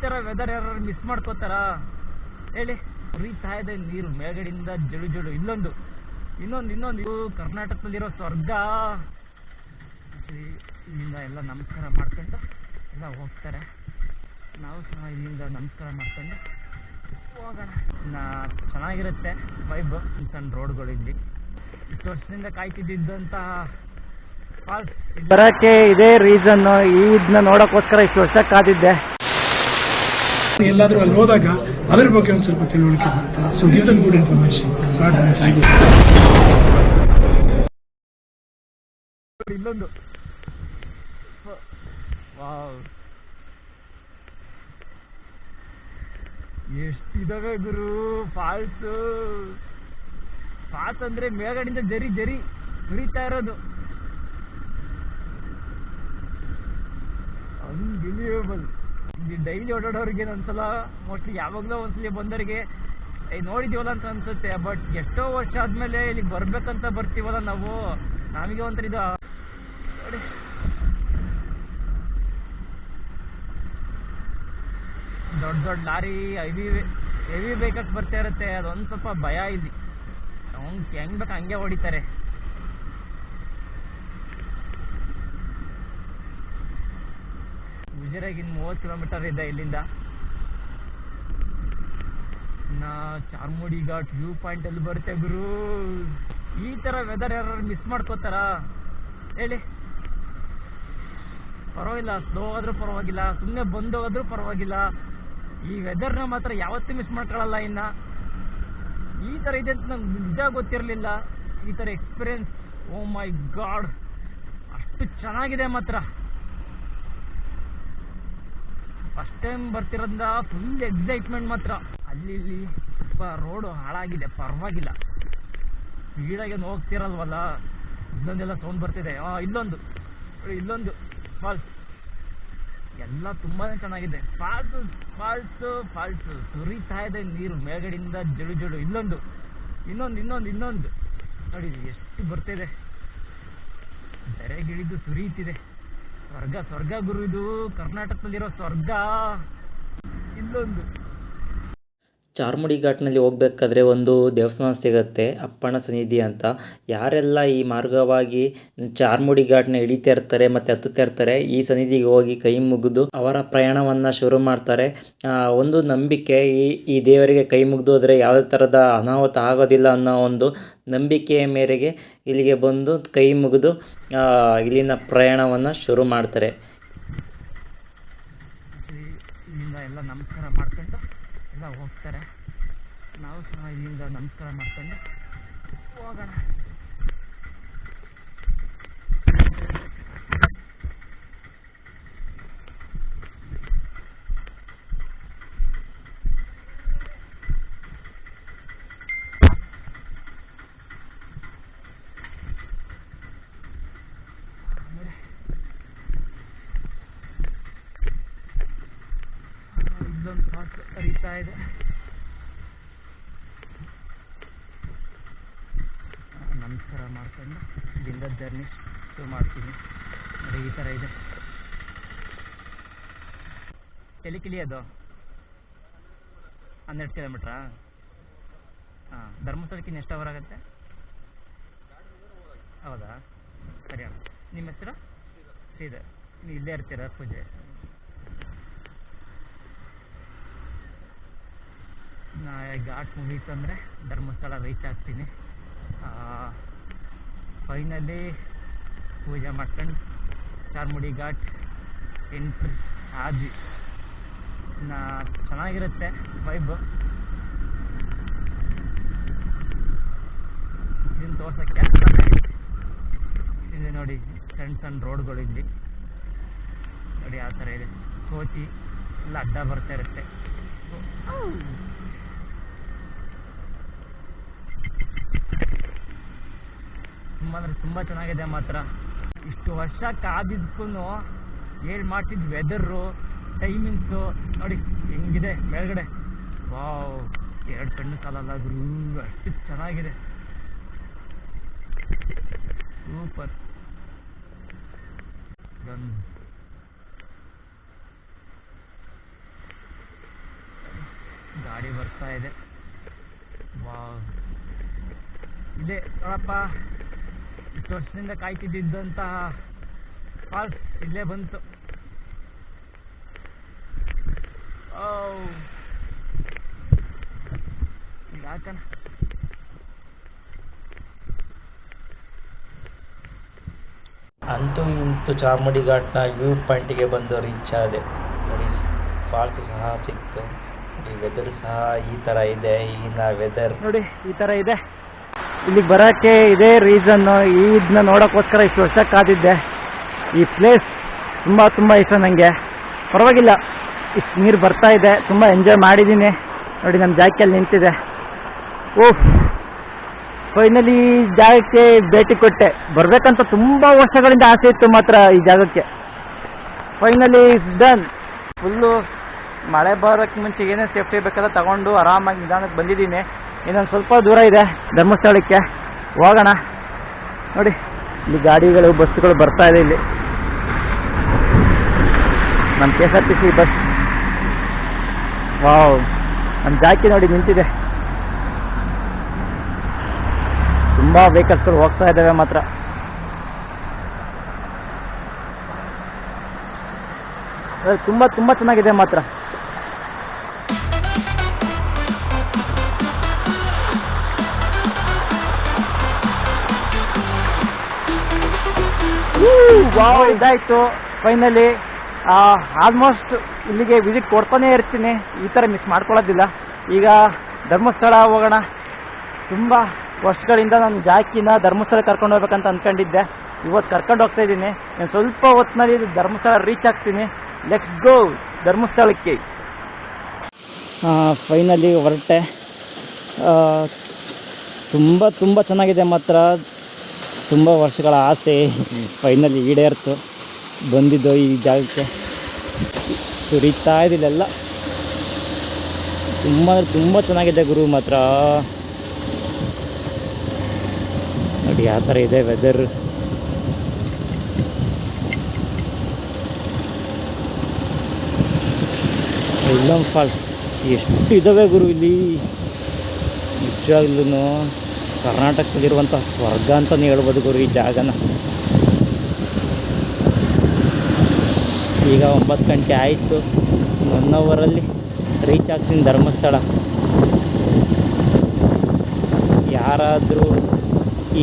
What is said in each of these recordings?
ಥರ ವೆದರ್ ಯಾರು ಮಿಸ್ ಮಾಡ್ಕೋತಾರ? ಹೇಳಿ. ಉರಿತಾ ಇದೆ ನೀರು ಮೇಲ್ಗಡೆಯಿಂದ ಜಡು ಜಡು ಇನ್ನೊಂದು. ಇನ್ನೊಂದು ಇನ್ನೊಂದು. ಇದು ಕರ್ನಾಟಕದಲ್ಲಿರೋ ಸ್ವರ್ಗ. ಈ- ಇಲ್ಲಿಂದ ಎಲ್ಲ ನಮಸ್ಕಾರ ಮಾಡ್ಕೊಂಡು ಎಲ್ಲ ಹೋಗ್ತಾರೆ. ನಾವು ಸಹ ಇಲ್ಲಿಂದ ನಮಸ್ಕಾರ ಮಾಡ್ಕೊಂಡು ಹೋಗೋಣ. ಚೆನ್ನಾಗಿರುತ್ತೆ ವೈಬ್ ಸಣ್ಣ ರೋಡ್ಗಳು ಇಲ್ಲಿ. ಇಷ್ಟು ವರ್ಷದಿಂದ ಕಾಯ್ತಿದ್ದಂತಹ ಫಾಲ್ಸ್ ಬರೋಕ್ಕೆ ಇದೇ ರೀಸನ್ ಇದನ್ನ ನೋಡೋಕ್ಕೋಸ್ಕರ ಇಷ್ಟು ವರ್ಷ ಕಾದಿದ್ದೆ. ಎಲ್ಲಾದ್ರೂ ಅಲ್ಲಿ ಹೋದಾಗ ಅದ್ರ ಬಗ್ಗೆ ಒಂದು ಸ್ವಲ್ಪ ತಿಳುವಳಿಕೆ ಬರುತ್ತೆ so give them good information ಇಲ್ಲೊಂದು. ಎಷ್ಟಿದಾವೆ ಗುರು? ಫಾಲ್ಸ್ ಫಾಲ್ಸ್ ಅಂದ್ರೆ ಮೇಲ್ಗಡೆಯಿಂದ ಜರಿ ಜರಿ ಹುರಿತಾ ಇರೋದು. ಅನ್ಬಿಲಿಯಬಲ್ ಡೈಲಿ ಓಡಾಡೋರಿಗೆ ಒಂದ್ಸಲ ಮೋಸ್ಟ್ಲಿ ಯಾವಾಗಲೂ ಒಂದ್ಸಲಿ ಬಂದವರಿಗೆ ನೋಡಿದೀವಲ್ಲ ಅಂತ ಅನ್ಸುತ್ತೆ. ಬಟ್ ಎಷ್ಟೋ ವರ್ಷ ಆದ್ಮೇಲೆ ಇಲ್ಲಿ ಬರ್ಬೇಕಂತ ಬರ್ತೀವಲ್ಲ ನಾವು? ನಮಗೆ ಒಂಥರ ಇದು. ದೊಡ್ಡ ದೊಡ್ಡ ಲಾರಿ ಹೆವಿ ಹೆವಿ ವೆಹಿಕಲ್ಸ್ ಬರ್ತಾ ಇರುತ್ತೆ. ಅದೊಂದು ಸ್ವಲ್ಪ ಭಯ ಇಲ್ಲಿ. ಅವ್ನ್ ಹೆಂಗ್ ಬೇಕು ಹಂಗೆ ಹೊಡಿತಾರೆ. ಗುಜರಾಗಿ ಇನ್ನು ಕಿಲೋಮೀಟರ್ ಇದೆ ಇಲ್ಲಿಂದ. ಇನ್ನ ಚಾರ್ಮುಡಿ ಘಾಟ್ ವ್ಯೂ ಪಾಯಿಂಟ್ ಅಲ್ಲಿ ಬರುತ್ತೆ ಗುರು. ಈ ತರ ವೆದರ್ ಯಾರು ಮಿಸ್ ಮಾಡ್ಕೋತಾರ? ಹೇಳಿ. ಪರವಾಗಿಲ್ಲ ಸ್ಲೋ ಆದ್ರೂ ಪರವಾಗಿಲ್ಲ ಸುಮ್ಮನೆ ಬಂದು ಹೋದ್ರೂ ಪರವಾಗಿಲ್ಲ. ಈ ವೆದರ್ನ ಮಾತ್ರ ಯಾವತ್ತೂ ಮಿಸ್ ಮಾಡ್ಕೊಳಲ್ಲ ಇನ್ನ. ಈ ತರ ಇದೆ ಅಂತ ನಂಗೆ ನಿಜ ಗೊತ್ತಿರಲಿಲ್ಲ. ಈ ತರ ಎಕ್ಸ್ಪೀರಿಯನ್ಸ್ ಓ ಮೈ ಗಾಡ್ ಅಷ್ಟು ಚೆನ್ನಾಗಿದೆ ಮಾತ್ರ. ಫಸ್ಟ್ ಟೈಮ್ ಬರ್ತಿರೋದ್ರಿಂದ ಫುಲ್ ಎಕ್ಸೈಟ್ಮೆಂಟ್ ಮಾತ್ರ. ಅಲ್ಲಿ ಇಲ್ಲಿ ಸ್ವಲ್ಪ ರೋಡು ಹಾಳಾಗಿದೆ, ಪರವಾಗಿಲ್ಲ. ಸ್ಪೀಡಾಗಿ ಹೋಗ್ತಿರಲ್ವಲ್ಲ? ಇಲ್ಲೊಂದೆಲ್ಲ ಸೌಂಡ್ ಬರ್ತಿದೆ. ಆ, ಇಲ್ಲೊಂದು. ಇಲ್ಲೊಂದು. ಫಾಲ್ಸ್ ಎಲ್ಲ ತುಂಬಾನೇ ಚೆನ್ನಾಗಿದೆ. ಫಾಲ್ಸ್ ಫಾಲ್ಸ್ ಫಾಲ್ಸ್ ಸುರಿತಾ ಇದೆ ನೀರು. ಮೇಲ್ಗಡೆಯಿಂದ ಜಡು ಜಡು. ಇಲ್ಲೊಂದು. ಇನ್ನೊಂದು ಇನ್ನೊಂದು ಇನ್ನೊಂದು. ನೋಡಿ, ಎಷ್ಟು ಬರ್ತಿದೆ. ಬೆರೆಗಿಳಿದು ಸುರಿಯುತ್ತಿದೆ ಸ್ವರ್ಗ ಸ್ವರ್ಗ ಗುರು ಇದು ಕರ್ನಾಟಕದಲ್ಲಿರೋ ಸ್ವರ್ಗ. ಇಲ್ಲೊಂದು. ಚಾರ್ಮುಡಿ ಘಾಟ್ನಲ್ಲಿ ಹೋಗ್ಬೇಕಾದ್ರೆ ಒಂದು ದೇವಸ್ಥಾನ ಸಿಗುತ್ತೆ ಅಪ್ಪಣ್ಣ ಸನ್ನಿಧಿ ಅಂತ. ಯಾರೆಲ್ಲ ಈ ಮಾರ್ಗವಾಗಿ ಚಾರ್ಮುಡಿ ಘಾಟ್ನ ಇಳಿತಾ ಇರ್ತಾರೆ ಮತ್ತು ಹತ್ತುತ್ತಾ ಇರ್ತಾರೆ, ಈ ಸನ್ನಿಧಿಗೆ ಹೋಗಿ ಕೈ ಮುಗಿದು ಅವರ ಪ್ರಯಾಣವನ್ನು ಶುರು ಮಾಡ್ತಾರೆ. ಒಂದು ನಂಬಿಕೆ ಈ ಈ ದೇವರಿಗೆ ಕೈ ಮುಗಿದು ಹೋದರೆ ಯಾವುದೇ ಥರದ ಅನಾಹುತ ಆಗೋದಿಲ್ಲ ಅನ್ನೋ ಒಂದು ನಂಬಿಕೆಯ ಮೇರೆಗೆ ಇಲ್ಲಿಗೆ ಬಂದು ಕೈ ಮುಗಿದು ಇಲ್ಲಿನ ಪ್ರಯಾಣವನ್ನು ಶುರು ಮಾಡ್ತಾರೆ ಈ- ಇಲ್ಲಿಂದ ಎಲ್ಲ ನಮಸ್ಕಾರ ಮಾಡ್ಕೊಂಡು ಎಲ್ಲ ಹೋಗ್ತಾರೆ. ನಾವು ಸಹ ಇಲ್ಲಿಂದ ನಮಸ್ಕಾರ ಮಾಡ್ಕೊಂಡು ಹೋಗೋಣ ನೋಡಿ. ಆ, ಇಲ್ಲೊಂದು ಫಾಲ್ಸ್ ಹರಿತಾ ಇದೆ ನಮಸ್ಕಾರ ಮಾಡ್ಕೊಂಡು ಇಲ್ಲಿಂದ ಜರ್ನಿ ಶುರು ಮಾಡ್ತೀನಿ. ನೋಡಿ, ಈ ಥರ ಇದೆ. ಎಲ್ಲಿ ಕಿಳಿಯೋದು ಹನ್ನೆರಡು ಕಿಲೋಮೀಟ್ರಾ? ಹಾಂ, ಧರ್ಮಸ್ಥಳಕ್ಕೆ ಇನ್ನು ಎಷ್ಟು ಅವರ್ ಆಗುತ್ತೆ? ಹೌದಾ? ಸರಿ ಅಣ್ಣ. ನಿಮ್ಮ ಹೆಸರು? ಶ್ರೀಧರ್. ನೀವು ಇಲ್ಲೇ ಇರ್ತೀರಾ ಪೂಜೆ ನಾ ಘಾಟ್ ಮುಗೀತು ಅಂದರೆ ಧರ್ಮಸ್ಥಳ ರೀಚ್ ಆಗ್ತೀನಿ. ಫೈನಲಿ ಪೂಜೆ ಮಾಡ್ಕೊಂಡು ಚಾರ್ಮುಡಿ ಘಾಟ್ ಎಂಟ್ರಿ ಆದ್ವಿ ನಾ ಚೆನ್ನಾಗಿರುತ್ತೆ ವೈಬ್ ಇದನ್ನು ತೋರ್ಸೋಕ್ಕೆ ಇಲ್ಲಿ ನೋಡಿ ಸಣ್ಣ ಸಣ್ಣ ಇಲ್ಲಿ ನೋಡಿ ಆ ಥರ ಇದೆ. ಕೋತಿ, ಎಲ್ಲ ಅಡ್ಡ ಬರ್ತಾ ಇರುತ್ತೆ. ತುಂಬ ಅಂದರೆ ತುಂಬ ಚೆನ್ನಾಗಿದೆ ಮಾತ್ರ. ಇಷ್ಟು ವರ್ಷ ಕಾದಿದ್ಕೂ ಏನು ಮಾಡ್ತಿದ್ ವೆದರು ಟೈಮಿಂಗ್ಸ್ ನೋಡಿ ಹೆಂಗಿದೆ ಮೇಲ್ಗಡೆ. ವಾವ್ ಎರಡು ಕಣ್ಣು ಸಾಲಲ್ಲ ಅಷ್ಟು ಚೆನ್ನಾಗಿದೆ. ಸೂಪರ್ ಗಾಡಿ ಬರ್ತಾ ಇದೆ. ವಾವ್ ಇದೆ, ನೋಡಪ್ಪ. ಇಷ್ಟು ವರ್ಷದಿಂದ ಕಾಯ್ತಿದ್ದಂತಹ ಫಾಲ್ಸ್ ಇಲ್ಲೇ ಬಂತು. ಓ. ಯಾಕನ ಅಂತೂ ಇಂತೂ ಚಾಮುಡಿ ಘಾಟ್ನ ವ್ಯೂ ಪಾಯಿಂಟಿಗೆ ಬಂದು ರೀಚ್ ಆದೆ. ನೋಡಿ ಫಾಲ್ಸ್ ಸಹ ಸಿಕ್ತು. ನೋಡಿ ವೆದರ್ ಸಹ ಈ ಥರ ಇದೆ ಈಗಿನ ವೆದರ್ ನೋಡಿ ಈ ಥರ ಇದೆ. ಇಲ್ಲಿಗೆ ಬರೋಕ್ಕೆ ಇದೇ ರೀಸನ್ನು ಇದನ್ನ ನೋಡೋಕ್ಕೋಸ್ಕರ ಇಷ್ಟು ವರ್ಷ ಕಾದಿದ್ದೆ. ಈ ಪ್ಲೇಸ್ ತುಂಬ ತುಂಬ ಇಷ್ಟ ನನಗೆ ಪರವಾಗಿಲ್ಲ, ಇಷ್ಟು ನೀರು ಬರ್ತಾ ಇದೆ, ತುಂಬ ಎಂಜಾಯ್ ಮಾಡಿದ್ದೀನಿ ನೋಡಿ ನಮ್ಮ ಅಲ್ಲಿ ನಿಂತಿದೆ. ಓಹ್ ಫೈನಲಿ ಜಾಗಕ್ಕೆ ಭೇಟಿ ಕೊಟ್ಟೆ. ಬರಬೇಕಂತ ತುಂಬ ವರ್ಷಗಳಿಂದ ಆಸೆ ಇತ್ತು ಮಾತ್ರ ಈ ಜಾಗಕ್ಕೆ. ಫೈನಲಿ ಡನ್ ಫುಲ್ಲು ಮಳೆ ಬರೋಕ್ಕೆ ಮುಂಚೆ ಏನೇನು ಸೇಫ್ಟಿ ಬೇಕಲ್ಲ ತಗೊಂಡು ಆರಾಮಾಗಿ ನಿಧಾನಕ್ಕೆ ಬಂದಿದ್ದೀನಿ. ಇನ್ನೊಂದು ಸ್ವಲ್ಪ ದೂರ ಇದೆ, ಧರ್ಮಸ್ಥಳಕ್ಕೆ ಹೋಗೋಣ. ನೋಡಿ, ಇಲ್ಲಿ ಗಾಡಿಗಳು ಬಸ್ಸುಗಳು ಬರ್ತಾ ಇದೆ ಇಲ್ಲಿ. ನಮ್ಮ K S R T C bus. Wow ನಮ್ಮ ಜಾಕಿ ನೋಡಿ ನಿಂತಿದೆ. ತುಂಬ ವೆಹಿಕಲ್ಸ್ಗಳು ಹೋಗ್ತಾ ಇದ್ದಾವೆ ಮಾತ್ರ. ತುಂಬ ತುಂಬ ಚೆನ್ನಾಗಿದೆ ಮಾತ್ರ. ಇದಾಯ್ತು. ಫೈನಲಿ ಆಲ್ಮೋಸ್ಟ್ ಇಲ್ಲಿಗೆ ವಿಸಿಟ್ ಕೊಡ್ತಾನೆ ಇರ್ತೀನಿ. ಈ ಥರ ಮಿಸ್ ಮಾಡ್ಕೊಳ್ಳೋದಿಲ್ಲ. ಈಗ ಧರ್ಮಸ್ಥಳ ಹೋಗೋಣ. ತುಂಬ ವರ್ಷಗಳಿಂದ ನಾನು ಜಾಕಿನ ಧರ್ಮಸ್ಥಳ ಕರ್ಕೊಂಡು ಹೋಗ್ಬೇಕಂತ ಅನ್ಕೊಂಡಿದ್ದೆ. ಇವತ್ತು ಕರ್ಕೊಂಡು ಹೋಗ್ತಾ ಇದ್ದೀನಿ. ನಾನು ಸ್ವಲ್ಪ ಹೊತ್ತಿನಲ್ಲಿ ಧರ್ಮಸ್ಥಳ ರೀಚ್ ಆಗ್ತೀನಿ. ಲೆಟ್ಸ್ ಗೋ ಧರ್ಮಸ್ಥಳಕ್ಕೆ. ಫೈನಲಿ ಹೊರಟೆ. ತುಂಬ ತುಂಬ ಚೆನ್ನಾಗಿದೆ ಮಾತ್ರ. ತುಂಬ ವರ್ಷಗಳ ಆಸೆ ಫೈನಲಿ ಈಡೇರ್ತು, ಬಂದಿದ್ದು ಈ ಜಾಗಕ್ಕೆ. ಸುರಿತಾ ಇದಿಲ್ಲೆಲ್ಲ ತುಂಬ ತುಂಬ ಚೆನ್ನಾಗಿದೆ ಗುರು ಮಾತ್ರ. ನೋಡಿ ಯಾವ ಥರ ಇದೆ ವೆದರ್ ಉಲ್ಲಂ ಫಾಲ್ಸ್. ಎಷ್ಟು ಇದ್ದಾವೆ ಗುರು ಇಲ್ಲಿ. ನಿಜವಾಗ್ಲೂ ಕರ್ನಾಟಕದಲ್ಲಿರುವಂಥ ಸ್ವರ್ಗ ಅಂತಲೇ ಹೇಳ್ಬೋದು ಗುರು ಈ ಜಾಗನ. ಈಗ ಒಂಬತ್ತು ಗಂಟೆ ಆಯಿತು. ಒನ್ ಅವರಲ್ಲಿ ರೀಚ್ ಆಗ್ತೀನಿ ಧರ್ಮಸ್ಥಳ. ಯಾರಾದರೂ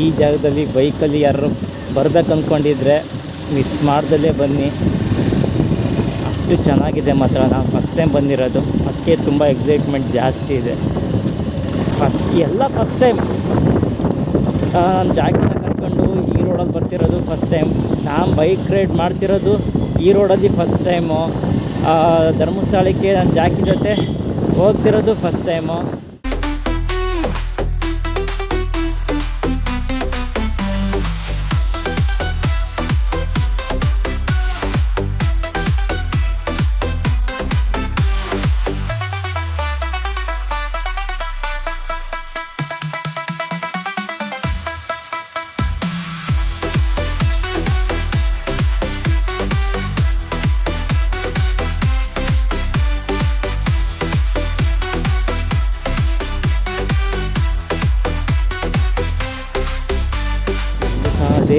ಈ ಜಾಗದಲ್ಲಿ ಬೈಕಲ್ಲಿ ಯಾರು ಬರ್ಬೇಕು ಅಂದ್ಕೊಂಡಿದ್ರೆ ಮಿಸ್ ಮಾಡ್ದಲ್ಲೇ ಬನ್ನಿ. ಅಷ್ಟು ಚೆನ್ನಾಗಿದೆ ಮಾತ್ರ. ನಾನು ಫಸ್ಟ್ ಟೈಮ್ ಬಂದಿರೋದು. ಅದಕ್ಕೆ ತುಂಬ ಎಕ್ಸೈಟ್ಮೆಂಟ್ ಜಾಸ್ತಿ ಇದೆ. ಫಸ್ಟ್ ಎಲ್ಲ ಫಸ್ಟ್ ಟೈಮ್ ನಾನು ಜಾಕೆಟ್ ಕರ್ಕೊಂಡು ಈ ರೋಡಲ್ಲಿ ಬರ್ತಿರೋದು ಫಸ್ಟ್ ಟೈಮ್ ನಾನು ಬೈಕ್ ರೈಡ್ ಮಾಡ್ತಿರೋದು ಈ ರೋಡಲ್ಲಿ ಫಸ್ಟ್ ಟೈಮು ಧರ್ಮಸ್ಥಳಕ್ಕೆ ನಾನು ಜಾಕಿ ಜೊತೆ ಹೋಗ್ತಿರೋದು ಫಸ್ಟ್ ಟೈಮು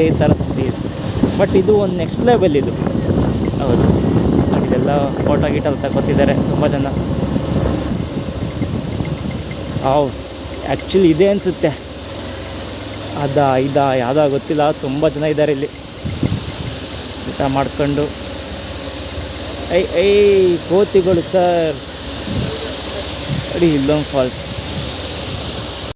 ಅದೇ ಥರ ಸ್ಪೀಡ್ ಬಟ್ ಇದು ಒಂದು ನೆಕ್ಸ್ಟ್ ಲೆವೆಲ್ ಇದು. ಹೌದು. ಇದೆಲ್ಲ ಫೋಟೋ ಗೀಟಲ್ಲಿ ತಗೋತಿದ್ದಾರೆ ತುಂಬ ಜನ. ಹೌಸ್ ಆ್ಯಕ್ಚುಲಿ ಇದೆ ಅನಿಸುತ್ತೆ. ಅದ, ಇದ, ಯಾವುದೋ ಗೊತ್ತಿಲ್ಲ. ತುಂಬ ಜನ ಇದ್ದಾರೆ ಇಲ್ಲಿ. ಊಟ ಮಾಡ್ಕೊಂಡು. ಐ ಐ ಕೋತಿಗಳು ಸರ್ ಅಡಿ, ಇಲ್ಲೊಂದು ಫಾಲ್ಸ್